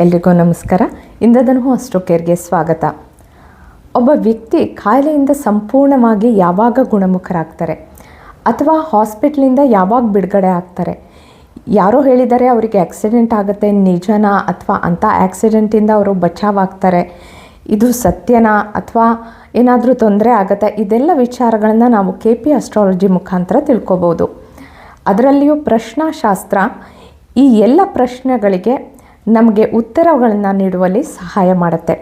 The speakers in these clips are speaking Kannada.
ಎಲ್ರಿಗೂ ನಮಸ್ಕಾರ. ಇಂದದನು ಅಸ್ಟ್ರೋ ಕೇರ್ಗೆ ಸ್ವಾಗತ. ಒಬ್ಬ ವ್ಯಕ್ತಿ ಕಾಯಿಲೆಯಿಂದ ಸಂಪೂರ್ಣವಾಗಿ ಯಾವಾಗ ಗುಣಮುಖರಾಗ್ತಾರೆ? ಅಥವಾ ಹಾಸ್ಪಿಟ್ಲಿಂದ ಯಾವಾಗ ಬಿಡುಗಡೆ ಆಗ್ತಾರೆ? ಯಾರೋ ಹೇಳಿದ್ದಾರೆ ಅವರಿಗೆ ಆಕ್ಸಿಡೆಂಟ್ ಆಗುತ್ತೆ, ನಿಜನಾ ಅಥವಾ ಅಂಥ ಆಕ್ಸಿಡೆಂಟಿಂದ ಅವರು ಬಚಾವಾಗ್ತಾರೆ? ಇದು ಸತ್ಯನಾ ಅಥವಾ ಏನಾದರೂ ತೊಂದರೆ ಆಗುತ್ತಾ? ಇದೆಲ್ಲ ವಿಚಾರಗಳನ್ನು ನಾವು ಕೆ ಪಿ ಅಸ್ಟ್ರಾಲಜಿ ಮುಖಾಂತರ ತಿಳ್ಕೊಬೋದು. ಅದರಲ್ಲಿಯೂ ಪ್ರಶ್ನಾಶಾಸ್ತ್ರ ಈ ಎಲ್ಲ ಪ್ರಶ್ನೆಗಳಿಗೆ ನಮಗೆ ಉತ್ತರಗಳನ್ನು ನೀಡುವಲ್ಲಿ ಸಹಾಯ ಮಾಡುತ್ತೆ.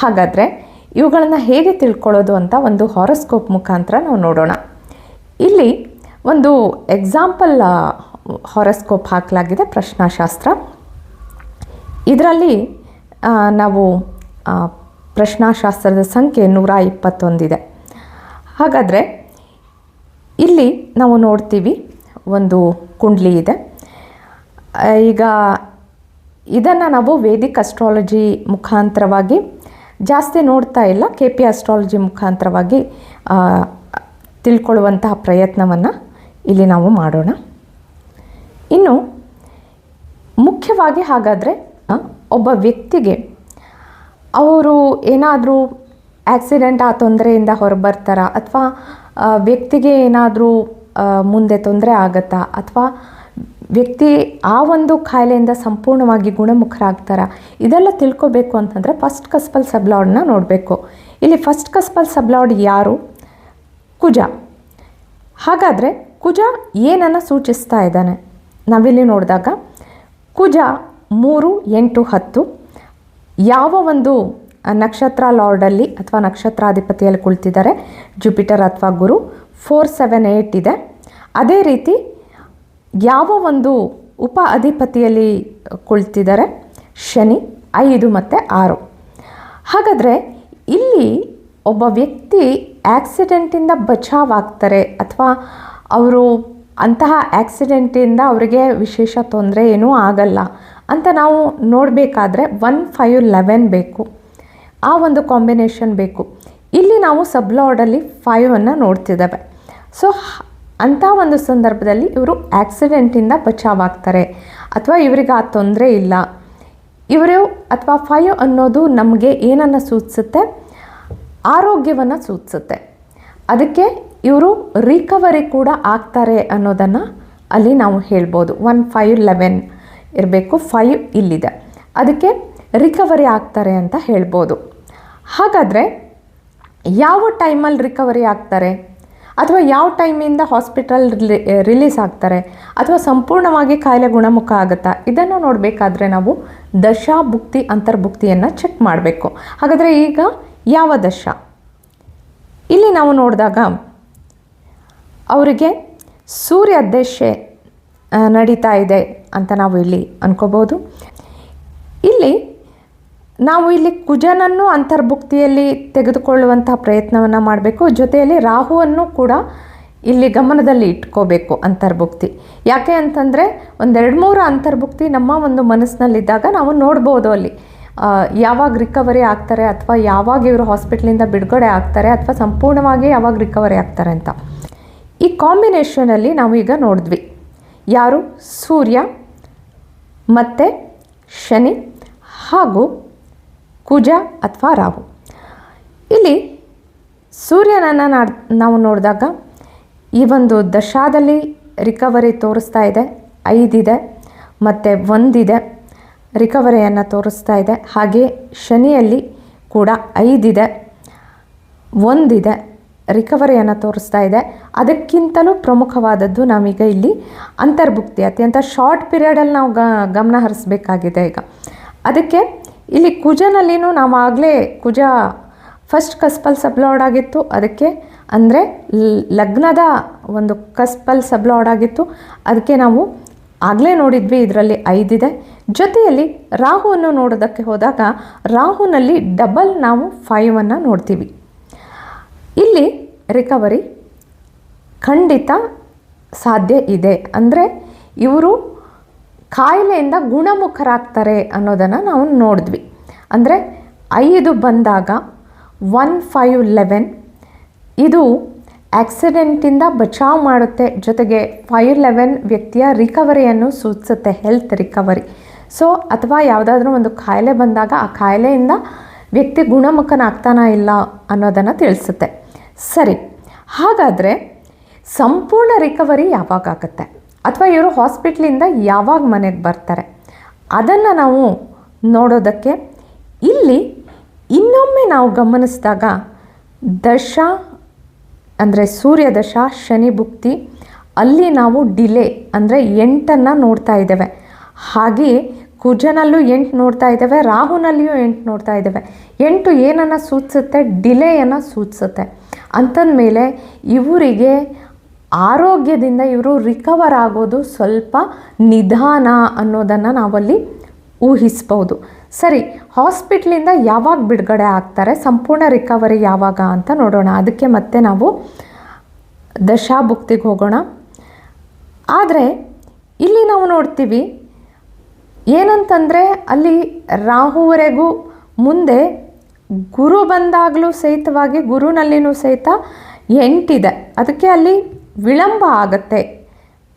ಹಾಗಾದರೆ ಇವುಗಳನ್ನು ಹೇಗೆ ತಿಳ್ಕೊಳ್ಳೋದು ಅಂತ ಒಂದು ಹಾರೋಸ್ಕೋಪ್ ಮುಖಾಂತರ ನಾವು ನೋಡೋಣ. ಇಲ್ಲಿ ಒಂದು ಎಕ್ಸಾಂಪಲ್ ಹಾರೋಸ್ಕೋಪ್ ಹಾಕಲಾಗಿದೆ ಪ್ರಶ್ನಾಶಾಸ್ತ್ರ. ಇದರಲ್ಲಿ ನಾವು ಪ್ರಶ್ನಾಶಾಸ್ತ್ರದ ಸಂಖ್ಯೆ ನೂರ ಇಪ್ಪತ್ತೊಂದಿದೆ. ಹಾಗಾದರೆ ಇಲ್ಲಿ ನಾವು ನೋಡ್ತೀವಿ ಒಂದು ಕುಂಡ್ಲಿ ಇದೆ. ಈಗ ಇದನ್ನು ನಾವು ವೇದಿಕ್ ಅಸ್ಟ್ರಾಲಜಿ ಮುಖಾಂತರವಾಗಿ ಜಾಸ್ತಿ ನೋಡ್ತಾ ಇಲ್ಲ ಕೆ ಪಿ ಅಸ್ಟ್ರಾಲಜಿ ಮುಖಾಂತರವಾಗಿ ತಿಳ್ಕೊಳ್ಳುವಂತಹ ಪ್ರಯತ್ನವನ್ನು ಇಲ್ಲಿ ನಾವು ಮಾಡೋಣ. ಇನ್ನು, ಮುಖ್ಯವಾಗಿ ಹಾಗಾದರೆ ಒಬ್ಬ ವ್ಯಕ್ತಿಗೆ ಅವರು ಏನಾದರೂ ಆಕ್ಸಿಡೆಂಟ್ ಆ ತೊಂದರೆಯಿಂದ ಹೊರಬರ್ತಾರ, ಅಥವಾ ವ್ಯಕ್ತಿಗೆ ಏನಾದರೂ ಮುಂದೆ ತೊಂದರೆ ಆಗತ್ತಾ, ಅಥವಾ ವ್ಯಕ್ತಿ ಆ ಒಂದು ಕಾಯಿಲೆಯಿಂದ ಸಂಪೂರ್ಣವಾಗಿ ಗುಣಮುಖರಾಗ್ತಾರ. ಇದೆಲ್ಲ ತಿಳ್ಕೊಬೇಕು ಅಂತಂದರೆ ಫಸ್ಟ್ ಕಸ್ಪಲ್ ಸಬ್ಲಾಡ್ನ ನೋಡಬೇಕು. ಇಲ್ಲಿ ಫಸ್ಟ್ ಕಸ್ಪಲ್ ಸಬ್ಲಾಡ್ ಯಾರು? ಕುಜ. ಹಾಗಾದರೆ ಕುಜ ಏನನ್ನು ಸೂಚಿಸ್ತಾ ಇದ್ದಾನೆ? ನಾವಿಲ್ಲಿ ನೋಡಿದಾಗ ಕುಜ ಮೂರು, ಎಂಟು, ಹತ್ತು ಯಾವ ಒಂದು ನಕ್ಷತ್ರ ಲಾರ್ಡಲ್ಲಿ ಅಥವಾ ನಕ್ಷತ್ರಾಧಿಪತಿಯಲ್ಲಿ ಕುಳಿತಿದ್ದಾರೆ? ಜುಪಿಟರ್ ಅಥವಾ ಗುರು, ಫೋರ್, ಸೆವೆನ್ ಏಯ್ಟ್ ಇದೆ. ಅದೇ ರೀತಿ ಯಾವ ಒಂದು ಉಪ ಅಧಿಪತಿಯಲ್ಲಿ ಕುಳಿತಿದ್ದಾರೆ? ಶನಿ, ಐದು ಮತ್ತು ಆರು. ಹಾಗಾದರೆ ಇಲ್ಲಿ ಒಬ್ಬ ವ್ಯಕ್ತಿ ಆಕ್ಸಿಡೆಂಟಿಂದ ಬಚಾವಾಗ್ತಾರೆ ಅಥವಾ ಅವರು ಅಂತಹ ಆ್ಯಕ್ಸಿಡೆಂಟಿಂದ ಅವರಿಗೆ ವಿಶೇಷ ತೊಂದರೆ ಏನೂ ಆಗಲ್ಲ ಅಂತ ನಾವು ನೋಡಬೇಕಾದ್ರೆ ಒನ್ ಫೈವ್ ಲೆವೆನ್ ಬೇಕು. ಆ ಒಂದು ಕಾಂಬಿನೇಷನ್ ಬೇಕು. ಇಲ್ಲಿ ನಾವು ಸಬ್ಲಾರ್ಡಲ್ಲಿ ಫೈವನ್ನು ನೋಡ್ತಿದ್ದೇವೆ. ಸೊ ಅಂಥ ಒಂದು ಸಂದರ್ಭದಲ್ಲಿ ಇವರು ಆಕ್ಸಿಡೆಂಟಿಂದ ಬಚಾವಾಗ್ತಾರೆ. ಅಥವಾ ಇವರಿಗೆ ಆ ತೊಂದರೆ ಇಲ್ಲ. ಇವರು ಅಥವಾ ಫೈವ್ ಅನ್ನೋದು ನಮಗೆ ಏನನ್ನು ಸೂಚಿಸುತ್ತೆ? ಆರೋಗ್ಯವನ್ನು ಸೂಚಿಸುತ್ತೆ. ಅದಕ್ಕೆ ಇವರು ರಿಕವರಿ ಕೂಡ ಆಗ್ತಾರೆ ಅನ್ನೋದನ್ನು ಅಲ್ಲಿ ನಾವು ಹೇಳ್ಬೋದು. ಒನ್ ಫೈವ್ ಲೆವೆನ್ ಇರಬೇಕು. ಫೈವ್ ಇಲ್ಲಿದೆ. ಅದಕ್ಕೆ ರಿಕವರಿ ಆಗ್ತಾರೆ ಅಂತ ಹೇಳ್ಬೋದು. ಹಾಗಾದರೆ ಯಾವ ಟೈಮಲ್ಲಿ ರಿಕವರಿ ಆಗ್ತಾರೆ? ಅಥವಾ ಯಾವ ಟೈಮಿಂದ ಹಾಸ್ಪಿಟಲ್ ರಿಲೀಸ್ ಆಗ್ತಾರೆ, ಅಥವಾ ಸಂಪೂರ್ಣವಾಗಿ ಕಾಯಿಲೆ ಗುಣಮುಖ ಆಗುತ್ತಾ, ಇದನ್ನು ನೋಡಬೇಕಾದ್ರೆ ನಾವು ದಶಾಭುಕ್ತಿ ಅಂತರ್ಭುಕ್ತಿಯನ್ನು ಚೆಕ್ ಮಾಡಬೇಕು. ಹಾಗಾದರೆ ಈಗ ಯಾವ ದಶ? ಇಲ್ಲಿ ನಾವು ನೋಡಿದಾಗ ಅವರಿಗೆ ಸೂರ್ಯ ದಶೆ ನಡೀತಾ ಇದೆ ಅಂತ ನಾವು ಇಲ್ಲಿ ಅನ್ಕೋಬೋದು. ಇಲ್ಲಿ ನಾವು ಇಲ್ಲಿ ಕುಜನನ್ನು ಅಂತರ್ಭುಕ್ತಿಯಲ್ಲಿ ತೆಗೆದುಕೊಳ್ಳುವಂತಹ ಪ್ರಯತ್ನವನ್ನು ಮಾಡಬೇಕು. ಜೊತೆಯಲ್ಲಿ ರಾಹುವನ್ನು ಕೂಡ ಇಲ್ಲಿ ಗಮನದಲ್ಲಿ ಇಟ್ಕೋಬೇಕು ಅಂತರ್ಭುಕ್ತಿ. ಯಾಕೆ ಅಂತಂದರೆ ಒಂದೆರಡು ಮೂರು ಅಂತರ್ಭುಕ್ತಿ ನಮ್ಮ ಒಂದು ಮನಸ್ಸಿನಲ್ಲಿದ್ದಾಗ ನಾವು ನೋಡ್ಬೋದು ಅಲ್ಲಿ. ಯಾವಾಗ ರಿಕವರಿ ಆಗ್ತಾರೆ ಅಥವಾ ಯಾವಾಗ ಇವರು ಹಾಸ್ಪಿಟ್ಲಿಂದ ಬಿಡುಗಡೆ ಆಗ್ತಾರೆ ಅಥವಾ ಸಂಪೂರ್ಣವಾಗಿ ಯಾವಾಗ ರಿಕವರಿ ಆಗ್ತಾರೆ ಅಂತ. ಈ ಕಾಂಬಿನೇಷನಲ್ಲಿ ನಾವು ಈಗ ನೋಡಿದ್ವಿ. ಯಾರು? ಸೂರ್ಯ, ಮತ್ತು ಶನಿ ಹಾಗೂ ಕುಜ ಅಥವಾ ರಾಹು. ಇಲ್ಲಿ ಸೂರ್ಯನನ್ನು ನಾವು ನೋಡಿದಾಗ ಈ ಒಂದು ದಶಾದಲ್ಲಿ ರಿಕವರಿ ತೋರಿಸ್ತಾ ಇದೆ. ಐದಿದೆ, ಮತ್ತು ಒಂದಿದೆ ರಿಕವರಿಯನ್ನು ತೋರಿಸ್ತಾ ಇದೆ. ಹಾಗೆ ಶನಿಯಲ್ಲಿ ಕೂಡ ಐದಿದೆ, ಒಂದಿದೆ ರಿಕವರಿಯನ್ನು ತೋರಿಸ್ತಾ ಇದೆ. ಅದಕ್ಕಿಂತಲೂ ಪ್ರಮುಖವಾದದ್ದು ನಾವೀಗ ಇಲ್ಲಿ ಅಂತರ್ಭುಕ್ತಿ, ಅತ್ಯಂತ ಶಾರ್ಟ್ ಪೀರಿಯಡಲ್ಲಿ ನಾವು ಗಮನ ಹರಿಸ್ಬೇಕಾಗಿದೆ ಈಗ. ಅದಕ್ಕೆ ಇಲ್ಲಿ ಕುಜನಲ್ಲಿನೂ ನಾವು ಆಗಲೇ ಕುಜ ಫಸ್ಟ್ ಕಸ್ಪಲ್ ಸಬ್ಲಾಡ್ ಆಗಿತ್ತು. ಅದಕ್ಕೆ ಅಂದರೆ ಲಗ್ನದ ಒಂದು ಕಸ್ಪಲ್ ಸಬ್ಲಾಡ್ ಆಗಿತ್ತು. ಅದಕ್ಕೆ ನಾವು ಆಗಲೇ ನೋಡಿದ್ವಿ ಇದರಲ್ಲಿ ಐದಿದೆ. ಜೊತೆಯಲ್ಲಿ ರಾಹುವನ್ನು ನೋಡೋದಕ್ಕೆ ಹೋದಾಗ ರಾಹುನಲ್ಲಿ ಡಬಲ್ ನಾವು ಫೈವನ್ನು ನೋಡ್ತೀವಿ. ಇಲ್ಲಿ ರಿಕವರಿ ಖಂಡಿತ ಸಾಧ್ಯ ಇದೆ. ಅಂದರೆ ಇವರು ಕಾಯಿಲೆಯಿಂದ ಗುಣಮುಖರಾಗ್ತಾರೆ ಅನ್ನೋದನ್ನು ನಾವು ನೋಡಿದ್ವಿ. ಅಂದರೆ ಐದು ಬಂದಾಗ ಒನ್ ಫೈವ್ ಲೆವೆನ್, ಇದು ಆಕ್ಸಿಡೆಂಟಿಂದ ಬಚಾವ್ ಮಾಡುತ್ತೆ. ಜೊತೆಗೆ ಫೈವ್ ಲೆವೆನ್ ವ್ಯಕ್ತಿಯ ರಿಕವರಿಯನ್ನು ಸೂಚಿಸುತ್ತೆ, ಹೆಲ್ತ್ ರಿಕವರಿ. ಸೊ, ಅಥವಾ ಯಾವುದಾದ್ರೂ ಒಂದು ಕಾಯಿಲೆ ಬಂದಾಗ ಆ ಕಾಯಿಲೆಯಿಂದ ವ್ಯಕ್ತಿ ಗುಣಮುಖನಾಗ್ತಾನ ಇಲ್ಲ ಅನ್ನೋದನ್ನು ತಿಳಿಸುತ್ತೆ. ಸರಿ, ಹಾಗಾದರೆ ಸಂಪೂರ್ಣ ರಿಕವರಿ ಯಾವಾಗ ಆಗುತ್ತೆ? ಅಥವಾ ಇವರು ಹಾಸ್ಪಿಟ್ಲಿಂದ ಯಾವಾಗ ಮನೆಗೆ ಬರ್ತಾರೆ? ಅದನ್ನು ನಾವು ನೋಡೋದಕ್ಕೆ ಇಲ್ಲಿ ಇನ್ನೊಮ್ಮೆ ನಾವು ಗಮನಿಸಿದಾಗ ದಶ ಅಂದರೆ ಸೂರ್ಯದಶ ಶನಿ ಭುಕ್ತಿ, ಅಲ್ಲಿ ನಾವು ಡಿಲೇ ಅಂದರೆ ಎಂಟನ್ನು ನೋಡ್ತಾ ಇದ್ದೇವೆ. ಹಾಗೆಯೇ ಕುಜನಲ್ಲೂ ಎಂಟು ನೋಡ್ತಾ ಇದ್ದೇವೆ, ರಾಹುನಲ್ಲಿಯೂ ಎಂಟು ನೋಡ್ತಾ ಇದ್ದೇವೆ. ಎಂಟು ಏನನ್ನು ಸೂಚಿಸುತ್ತೆ? ಡಿಲೇಯನ್ನು ಸೂಚಿಸುತ್ತೆ. ಅಂಥದ್ಮೇಲೆ ಇವರಿಗೆ ಆರೋಗ್ಯದಿಂದ ಇವರು ರಿಕವರ್ ಆಗೋದು ಸ್ವಲ್ಪ ನಿಧಾನ ಅನ್ನೋದನ್ನು ನಾವಲ್ಲಿ ಊಹಿಸ್ಬೋದು. ಸರಿ, ಹಾಸ್ಪಿಟ್ಲಿಂದ ಯಾವಾಗ ಬಿಡುಗಡೆ ಆಗ್ತಾರೆ? ಸಂಪೂರ್ಣ ರಿಕವರಿ ಯಾವಾಗ ಅಂತ ನೋಡೋಣ. ಅದಕ್ಕೆ ಮತ್ತೆ ನಾವು ದಶಾಭುಕ್ತಿಗೆ ಹೋಗೋಣ. ಆದರೆ, ಇಲ್ಲಿ ನಾವು ನೋಡ್ತೀವಿ, ಏನಂತಂದರೆ ಅಲ್ಲಿ ರಾಹುವರೆಗೂ ಮುಂದೆ ಗುರು ಬಂದಾಗಲೂ ಸಹಿತವಾಗಿ ಗುರುನಲ್ಲಿನೂ ಸಹಿತ ಎಂಟಿದೆ. ಅದಕ್ಕೆ ಅಲ್ಲಿ ವಿಳಂಬ ಆಗುತ್ತೆ.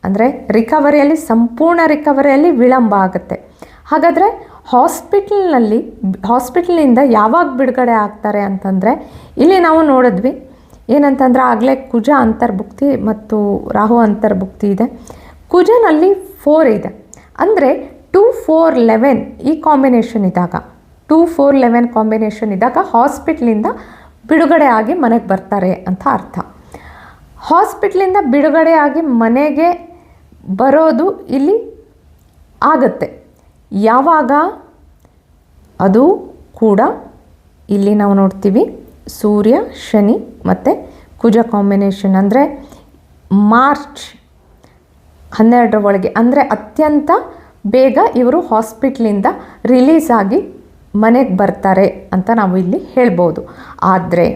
ಅಂದರೆ ರಿಕವರಿಯಲ್ಲಿ, ಸಂಪೂರ್ಣ ರಿಕವರಿಯಲ್ಲಿ ವಿಳಂಬ ಆಗುತ್ತೆ. ಹಾಗಾದರೆ ಹಾಸ್ಪಿಟಲ್ನಲ್ಲಿ, ಹಾಸ್ಪಿಟಲ್ನಿಂದ ಯಾವಾಗ ಬಿಡುಗಡೆ ಆಗ್ತಾರೆ ಅಂತಂದರೆ, ಇಲ್ಲಿ ನಾವು ನೋಡಿದ್ವಿ, ಏನಂತಂದರೆ ಆಗಲೇ ಕುಜ ಅಂತರ್ಭುಕ್ತಿ ಮತ್ತು ರಾಹು ಅಂತರ್ಭುಕ್ತಿ ಇದೆ. ಕುಜನಲ್ಲಿ ಫೋರ್ ಇದೆ. ಅಂದರೆ ಟೂ ಫೋರ್ ಲೆವೆನ್ ಈ ಕಾಂಬಿನೇಷನ್ ಇದ್ದಾಗ ಟೂ ಫೋರ್ ಲೆವೆನ್ ಕಾಂಬಿನೇಷನ್ ಇದ್ದಾಗ ಹಾಸ್ಪಿಟ್ಲಿಂದ ಬಿಡುಗಡೆ ಆಗಿ ಮನೆಗೆ ಬರ್ತಾರೆ ಅಂತ ಅರ್ಥ. ಹಾಸ್ಪಿಟ್ಲಿಂದ ಬಿಡುಗಡೆ ಆಗಿ ಮನೆಗೆ ಬರೋದು ಇಲ್ಲಿ ಆಗತ್ತೆ. ಯಾವಾಗ? ಅದು ಕೂಡ ಇಲ್ಲಿ ನಾವು ನೋಡ್ತೀವಿ. ಸೂರ್ಯ, ಶನಿ ಮತ್ತು ಕುಜ ಕಾಂಬಿನೇಷನ್ ಅಂದರೆ ಮಾರ್ಚ್ ಹನ್ನೆರಡರ ಒಳಗೆ. ಅಂದರೆ ಅತ್ಯಂತ ಬೇಗ ಇವರು ಹಾಸ್ಪಿಟ್ಲಿಂದ ರಿಲೀಸ್ ಆಗಿ ಮನೆಗೆ ಬರ್ತಾರೆ ಅಂತ ನಾವು ಇಲ್ಲಿ ಹೇಳ್ಬೋದು. ಆದರೆ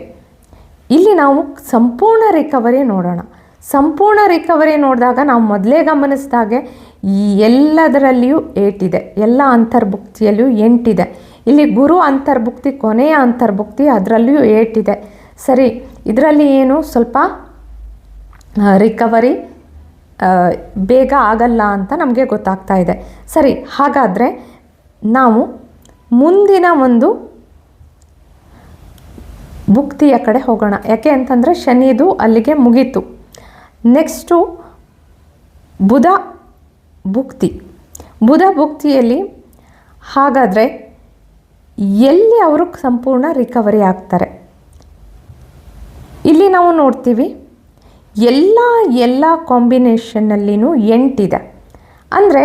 ಇಲ್ಲಿ ನಾವು ಸಂಪೂರ್ಣ ರಿಕವರಿ ನೋಡೋಣ. ಸಂಪೂರ್ಣ ರಿಕವರಿ ನೋಡಿದಾಗ ನಾವು ಮೊದಲೇ ಗಮನಿಸಿದಾಗೆ ಈ ಎಲ್ಲದರಲ್ಲಿಯೂ ಏಟಿದೆ. ಎಲ್ಲ ಅಂತರ್ಭುಕ್ತಿಯಲ್ಲಿಯೂ ಎಂಟಿದೆ. ಇಲ್ಲಿ ಗುರು ಅಂತರ್ಭುಕ್ತಿ, ಕೊನೆಯ ಅಂತರ್ಭುಕ್ತಿ ಅದರಲ್ಲಿಯೂ ಏಟಿದೆ. ಸರಿ, ಇದರಲ್ಲಿ ಏನು ಸ್ವಲ್ಪ ರಿಕವರಿ ಬೇಗ ಆಗಲ್ಲ ಅಂತ ನಮಗೆ ಗೊತ್ತಾಗ್ತಾ ಇದೆ. ಸರಿ, ಹಾಗಾದರೆ ನಾವು ಮುಂದಿನ ಒಂದು ಭುಕ್ತಿಯ ಕಡೆ ಹೋಗೋಣ. ಯಾಕೆ ಅಂತಂದರೆ ಶನಿದು ಅಲ್ಲಿಗೆ ಮುಗೀತು. ನೆಕ್ಸ್ಟು ಬುಧ ಭುಕ್ತಿ. ಬುಧ ಭುಕ್ತಿಯಲ್ಲಿ ಹಾಗಾದರೆ ಎಲ್ಲಿ ಅವರು ಸಂಪೂರ್ಣ ರಿಕವರಿ ಆಗ್ತಾರೆ? ಇಲ್ಲಿ ನಾವು ನೋಡ್ತೀವಿ, ಎಲ್ಲ ಎಲ್ಲ ಕಾಂಬಿನೇಷನ್ನಲ್ಲಿನೂ ಎಂಟಿದೆ. ಅಂದರೆ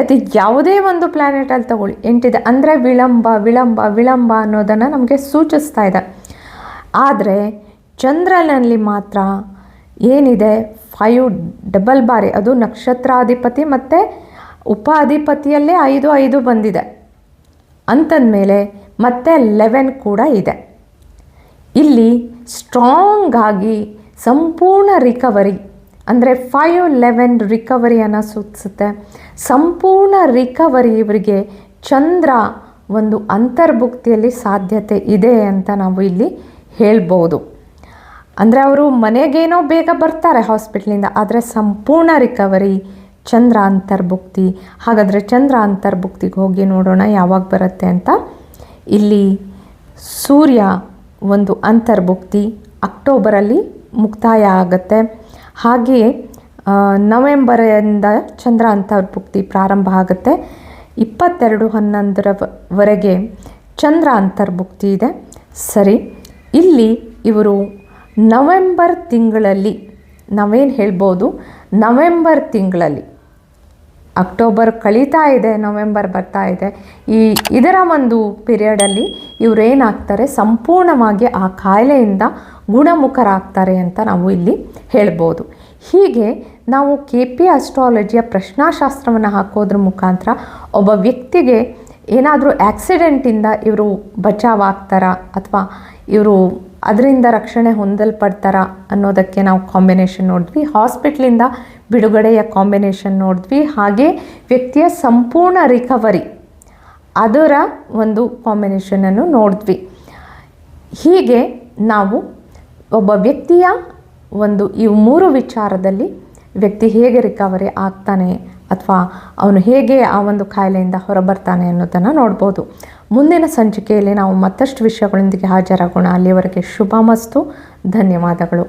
ಅದು ಯಾವುದೇ ಒಂದು ಪ್ಲ್ಯಾನೆಟಲ್ಲಿ ತಗೊಳ್ಳಿ. ಎಂಟಿದೆ ಅಂದರೆ ವಿಳಂಬ ವಿಳಂಬ ವಿಳಂಬ ಅನ್ನೋದನ್ನು ನಮಗೆ ಸೂಚಿಸ್ತಾ ಇದೆ. ಆದರೆ ಚಂದ್ರನಲ್ಲಿ ಮಾತ್ರ ಏನಿದೆ? ಫೈವ್ ಡಬಲ್ ಬಾರಿ. ಅದು ನಕ್ಷತ್ರಾಧಿಪತಿ ಮತ್ತು ಉಪಾಧಿಪತಿಯಲ್ಲೇ ಐದು ಐದು ಬಂದಿದೆ. ಅಂಥದ್ಮೇಲೆ ಮತ್ತೆ ಲೆವೆನ್ ಕೂಡ ಇದೆ. ಇಲ್ಲಿ ಸ್ಟ್ರಾಂಗ್ ಆಗಿ ಸಂಪೂರ್ಣ ರಿಕವರಿ ಅಂದರೆ ಫೈವ್ ಲೆವೆನ್ ರಿಕವರಿಯನ್ನು ಸೂಚಿಸುತ್ತೆ. ಸಂಪೂರ್ಣ ರಿಕವರಿ ಇವರಿಗೆ ಚಂದ್ರ ಒಂದು ಅಂತರ್ಭುಕ್ತಿಯಲ್ಲಿ ಸಾಧ್ಯತೆ ಇದೆ ಅಂತ ನಾವು ಇಲ್ಲಿ ಹೇಳ್ಬೋದು. ಅಂದರೆ ಅವರು ಮನೆಗೇನೋ ಬೇಗ ಬರ್ತಾರೆ ಹಾಸ್ಪಿಟ್ಲಿಂದ, ಆದರೆ ಸಂಪೂರ್ಣ ರಿಕವರಿ ಚಂದ್ರ ಅಂತರ್ಭುಕ್ತಿ. ಹಾಗಾದರೆ ಚಂದ್ರ ಅಂತರ್ಭುಕ್ತಿಗೆ ಹೋಗಿ ನೋಡೋಣ ಯಾವಾಗ ಬರುತ್ತೆ ಅಂತ. ಇಲ್ಲಿ ಸೂರ್ಯ ಒಂದು ಅಂತರ್ಭುಕ್ತಿ, ಅಕ್ಟೋಬರಲ್ಲಿ ಮುಕ್ತಾಯ ಆಗುತ್ತೆ. ಹಾಗೆಯೇ ನವೆಂಬರಿಂದ ಚಂದ್ರ ಅಂತರ್ಭುಕ್ತಿ ಪ್ರಾರಂಭ ಆಗುತ್ತೆ. ಇಪ್ಪತ್ತೆರಡು ಹನ್ನೊಂದರವರೆಗೆ ಚಂದ್ರ ಅಂತರ್ಭುಕ್ತಿ ಇದೆ. ಸರಿ, ಇಲ್ಲಿ ಇವರು ನವೆಂಬರ್ ತಿಂಗಳಲ್ಲಿ ನಾವೇನು ಹೇಳ್ಬೋದು? ನವೆಂಬರ್ ತಿಂಗಳಲ್ಲಿ. ಅಕ್ಟೋಬರ್ ಕಳೀತಾ ಇದೆ, ನವೆಂಬರ್ ಬರ್ತಾ ಇದೆ. ಈ ಇದರ ಒಂದು ಪೀರಿಯಡಲ್ಲಿ ಇವರೇನಾಗ್ತಾರೆ, ಸಂಪೂರ್ಣವಾಗಿ ಆ ಕಾಯಿಲೆಯಿಂದ ಗುಣಮುಖರಾಗ್ತಾರೆ ಅಂತ ನಾವು ಇಲ್ಲಿ ಹೇಳ್ಬೋದು. ಹೀಗೆ ನಾವು ಕೆ ಪಿ ಅಸ್ಟ್ರಾಲಜಿಯ ಪ್ರಶ್ನಾಶಾಸ್ತ್ರವನ್ನು ಹಾಕೋದ್ರ ಮುಖಾಂತರ ಒಬ್ಬ ವ್ಯಕ್ತಿಗೆ ಏನಾದರೂ ಆ್ಯಕ್ಸಿಡೆಂಟಿಂದ ಇವರು ಬಚಾವಾಗ್ತಾರಾ ಅಥವಾ ಇವರು ಅದರಿಂದ ರಕ್ಷಣೆ ಹೊಂದಲ್ಪಡ್ತಾರ ಅನ್ನೋದಕ್ಕೆ ನಾವು ಕಾಂಬಿನೇಷನ್ ನೋಡಿದ್ವಿ. ಹಾಸ್ಪಿಟ್ಲಿಂದ ಬಿಡುಗಡೆಯ ಕಾಂಬಿನೇಷನ್ ನೋಡಿದ್ವಿ. ಹಾಗೆ ವ್ಯಕ್ತಿಯ ಸಂಪೂರ್ಣ ರಿಕವರಿ ಅದರ ಒಂದು ಕಾಂಬಿನೇಷನನ್ನು ನೋಡಿದ್ವಿ. ಹೀಗೆ ನಾವು ಒಬ್ಬ ವ್ಯಕ್ತಿಯ ಒಂದು ಈ ಮೂರು ವಿಚಾರದಲ್ಲಿ ವ್ಯಕ್ತಿ ಹೇಗೆ ರಿಕವರಿ ಆಗ್ತಾನೆ ಅಥವಾ ಅವನು ಹೇಗೆ ಆ ಒಂದು ಕಾಯಿಲೆಯಿಂದ ಹೊರಬರ್ತಾನೆ ಅನ್ನೋದನ್ನು ನೋಡ್ಬೋದು. ಮುಂದಿನ ಸಂಚಿಕೆಯಲ್ಲಿ ನಾವು ಮತ್ತಷ್ಟು ವಿಷಯಗಳೊಂದಿಗೆ ಹಾಜರಾಗೋಣ. ಅಲ್ಲಿಯವರೆಗೆ ಶುಭ ಮಸ್ತು ಧನ್ಯವಾದಗಳು.